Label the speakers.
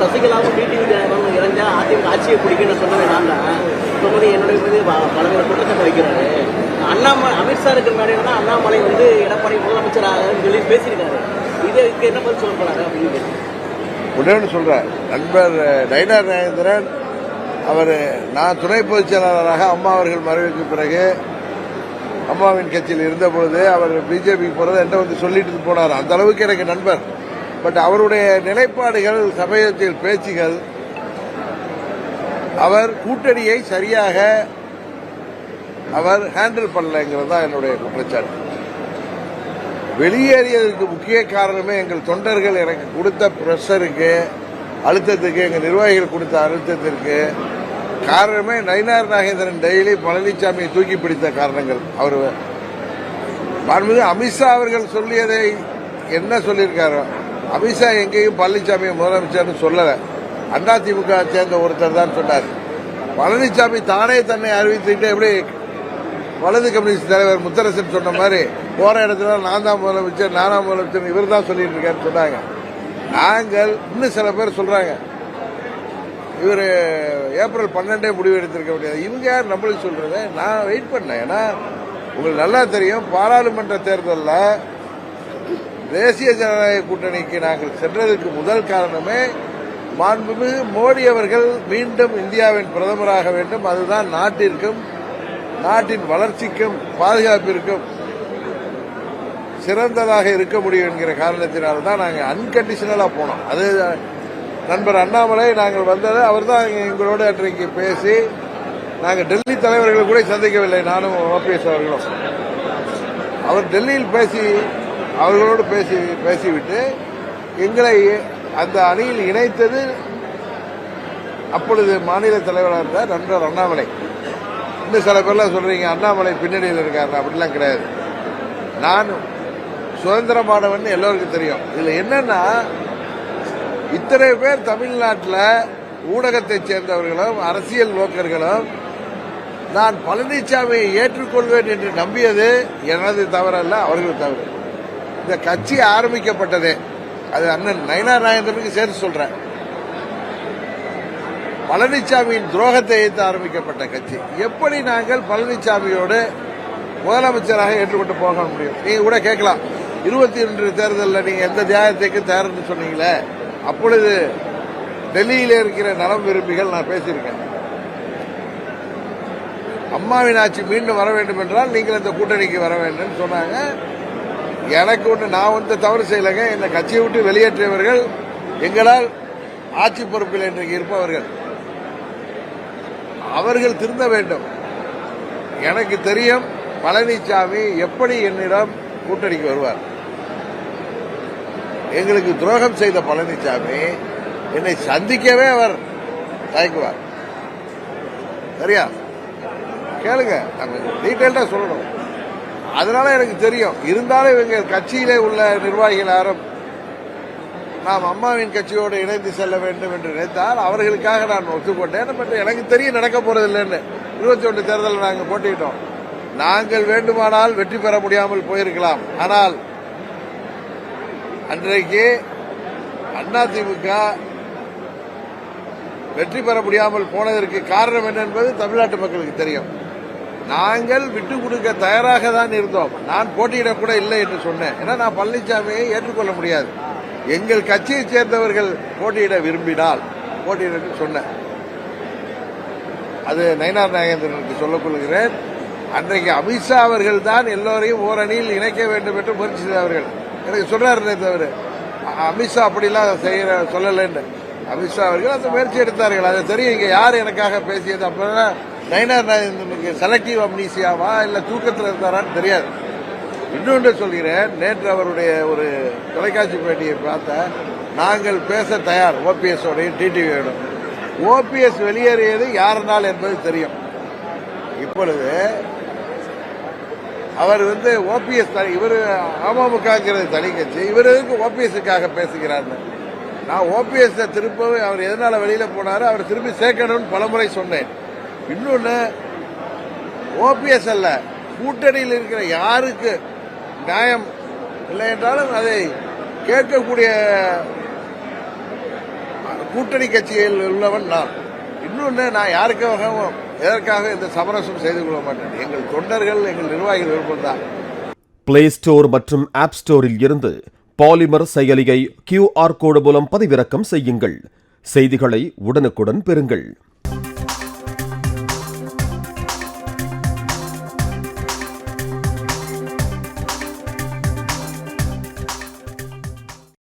Speaker 1: சசிகலாவும் TTV தினகரனும் இறந்தா AIADMK ஆட்சியை பிடிக்கணும்னு சொன்னது நான் தான். சொன்னது என்னுடைய மீது ப- குற்றச்சாட்டு வைக்கிறாரு. அண்ணாமலை அமித்ஷா இருக்கிற மேடையில அண்ணாமலை வந்து எடப்பாடி முதலமைச்சராக சொல்லி பேசியிருக்காரு. இதுக்கு என்ன பதில் சொல்ல போறாரு அப்படின்னு
Speaker 2: உடனே சொல்றேன் நண்பர் டைனார் நாகேந்திரன் அவர் நான் துணை பொதுச் செயலாளராக அம்மா அவர்கள் மறைவுக்கு பிறகு அம்மாவின் கட்சியில் இருந்த பொழுது அவர் பிஜேபிக்கு போகிறத என்கிட்ட வந்து சொல்லிட்டு போனார். அந்த அளவுக்கு எனக்கு நண்பர். பட் அவருடைய நிலைப்பாடுகள் சமயத்தில் பேச்சுகள் அவர் கூட்டணியை சரியாக அவர் ஹேண்டில் பண்ணலைங்கிறது தான் என்னுடைய குற்றச்சாட்டு. வெளியேறியதற்கு முக்கிய காரணமே எங்கள் தொண்டர்கள் எனக்கு கொடுத்த ப்ரெஷருக்கு அழுத்தத்துக்கு எங்கள் நிர்வாகிகள் கொடுத்த அழுத்தத்திற்கு காரணமே நயினார் நாகேந்திரன் டெய்லி பழனிசாமியை தூக்கி பிடித்த காரணங்கள். அவர் மாண்புமிகு அமித்ஷா அவர்கள் சொல்லியதை என்ன சொல்லியிருக்காரோ அமித்ஷா எங்கேயும் பழனிசாமியை முதலமைச்சர்னு சொல்லலை. அதிமுக சேர்ந்த ஒருத்தர் தான் சொன்னார். பழனிசாமி தானே தன்னை அறிவித்துக்கிட்டு எப்படி வலது கம்யூனிஸ்ட் தலைவர் முத்தரசன் சொன்ன மாதிரி போற இடத்துல நான் தான் முதலமைச்சர் நானா முதலமைச்சர் இவர் தான் சொல்லிட்டு இருக்காருன்னு சொன்னாங்க. நாங்கள் இன்னும் சில பேர் சொல்றாங்க. இவர் ஏப்ரல் பன்னெண்டே முடிவு எடுத்திருக்க முடியாது இவங்க யார் நம்மளுக்கு சொல்றது நான் வெயிட் பண்ணேன். ஏன்னா உங்களுக்கு நல்லா தெரியும் பாராளுமன்ற தேர்தலில் தேசிய ஜனநாயக கூட்டணிக்கு நாங்கள் சென்றதற்கு முதல் காரணமே மாண்புமிகு மோடி அவர்கள் மீண்டும் இந்தியாவின் பிரதமராக வேண்டும். அதுதான் நாட்டிற்கும் நாட்டின் வளர்ச்சிக்கும் பாதுகாப்பிற்கும் சிறந்ததாக இருக்க முடியும் என்கிற காரணத்தினால தான் நாங்கள் அன்கண்டிஷனலாக போனோம். அது நண்பர் அண்ணாமலை நாங்கள் வந்தது. அவர் தான் எங்களோடு அன்றைக்கு பேசி நாங்கள் டெல்லி தலைவர்கள் கூட சந்திக்கவில்லை. நானும் ஓபிஎஸ் அவர்களும். அவர் டெல்லியில் பேசி அவர்களோடு பேசி பேசிவிட்டு எங்களை அந்த அணியில் இணைத்தது அப்பொழுது மாநில தலைவராக இருந்தார் நண்பர் அண்ணாமலை. இன்னும் சில பேர்லாம் சொல்றீங்க அண்ணாமலை பின்னணியில் இருக்காரு அப்படிலாம் கிடையாது. நான் சுதந்திரமானவன் எல்லோருக்கும் தெரியும். இதுல என்னன்னா இத்தனை பேர் தமிழ்நாட்டில் ஊடகத்தைச் சேர்ந்தவர்களும் அரசியல் நோக்கர்களும் நான் பழனிசாமியை ஏற்றுக்கொள்வேன் என்று நம்பியது எனது தவறல்ல அவர்கள் தவறு. இந்த கட்சி ஆரம்பிக்கப்பட்டதே. அது அண்ணன் நயனா நாயந்திரனுக்கு சேர்த்து சொல்றேன். பழனிசாமியின் துரோகத்தை எதிர்த்து ஆரம்பிக்கப்பட்ட கட்சி. எப்படி நாங்கள் பழனிசாமியோடு முதலமைச்சராக ஏற்றுக்கொண்டு போக முடியும்? நீங்க கூட கேட்கலாம். இருபத்தி ரெண்டு தேர்தலில் நீங்க எந்த தியாகத்துக்கு தயார்னு சொன்னீங்களே அப்பொழுது டெல்லியில இருக்கிற நலம் விரும்பிகள் நான் பேசியிருக்கேன். அம்மாவின் ஆட்சி மீண்டும் வர வேண்டும் என்றால் நீங்கள் இந்த கூட்டணிக்கு வர வேண்டும் சொன்னாங்க. எனக்கு ஒன்று நான் வந்து தவறு செய்யலைங்க. இந்த கட்சியை விட்டு வெளியேற்றியவர்கள் எங்களால் ஆட்சி பொறுப்பில் இன்றைக்கு இருப்பவர்கள். அவர்கள் திருந்த வேண்டும். எனக்கு தெரியும் பழனிசாமி எப்படி என்னிடம் கூட்டணிக்கு வருவார். எங்களுக்கு துரோகம் செய்த பழனிசாமி என்னை சந்திக்கவே அவர் தயக்குவார் சரியா? கேளுங்க டீட்டெயில்டா சொல்லணும். அதனால எனக்கு தெரியும். இருந்தாலும் இவங்க கட்சியிலே உள்ள நிர்வாகிகள் யாரும் நாம் அம்மாவின் கட்சியோடு இணைந்து செல்ல வேண்டும் என்று நினைத்தால் அவர்களுக்காக நான் ஒத்துக்கொண்டேன். பட் எனக்கு தெரியும் நடக்க போறதில்லைன்னு. இருபத்தி ஒன்று தேர்தலில் நாங்கள் போட்டிட்டோம். நாங்கள் வேண்டுமானால் வெற்றி பெற முடியாமல் போயிருக்கலாம். ஆனால் அன்றைக்கு அதிமுக வெற்றி பெற முடியாமல் போனதற்கு காரணம் என்ன என்பது தமிழ்நாட்டு மக்களுக்கு தெரியும். நாங்கள் விட்டு கொடுக்க தயாராக தான் இருந்தோம். நான் போட்டியிடக்கூட இல்லை என்று சொன்னேன். ஏன்னா நான் பழனிசாமியை ஏற்றுக்கொள்ள முடியாது. எங்கள் கட்சியைச் சேர்ந்தவர்கள் போட்டியிட விரும்பினால் போட்டியிட சொன்னேன். அது நயனார் நாகேந்திரனுக்கு சொல்லிக் கொள்கிறேன். அன்றைக்கு அமித்ஷா அவர்கள் தான் எல்லோரையும் ஓரணியில் இணைக்க வேண்டும் என்று முயற்சி செய்தவர்கள். எனக்கு சொன்னார் தவிர அமித்ஷா அப்படிலாம் செய்கிற சொல்லலைன்னு. அமித்ஷா அவர்கள் அந்த முயற்சி எடுத்தார்கள். அது தெரியும் இங்கே யார் எனக்காக பேசியது அப்படின்னா நயனார் நாகேந்திரனுக்கு செலக்டிவ் அம்னீசியாவா இல்லை தூக்கத்தில் இருந்தாரான்னு தெரியாது. இன்னொன்று சொல்கிறேன் நேற்று அவருடைய ஒரு தொலைக்காட்சி பேட்டியை பார்த்த நாங்கள் பேச தயார் ஓபிஎஸ் உடைய டிடிவியோடும் ஓபிஎஸ் வெளியேறியது யாருனால் என்பது தெரியும். இப்பொழுது அவர் வந்து ஓபிஎஸ் இவர் அமமுகங்கிறது தனி கட்சி இவர் ஓபிஎஸ்க்காக பேசுகிறார் நான் ஓபிஎஸ் திருப்பவே அவர் எதனால வெளியில போனாரு அவர் திருப்பி சேர்க்கணும்னு பலமுறை சொன்னேன். இன்னொன்று ஓபிஎஸ் அல்ல கூட்டணியில் இருக்கிற யாருக்கு நியாயம் இல்லை என்றாலும் அதை கேட்கக்கூடிய கூட்டணி கட்சியில் உள்ளவன் நான். இன்னொன்று நான் யாருக்காகவும் எதற்காக இந்த சமரசம் செய்து கொள்ள மாட்டேன்? எங்கள் தொண்டர்கள் எங்கள் நிர்வாகிகள் விருப்பம்
Speaker 3: பிளே ஸ்டோர் மற்றும் ஆப் ஸ்டோரில் இருந்து பாலிமர் செயலியை கியூஆர் கோடு மூலம் பதிவிறக்கம் செய்யுங்கள். செய்திகளை உடனுக்குடன் பெறுங்கள்.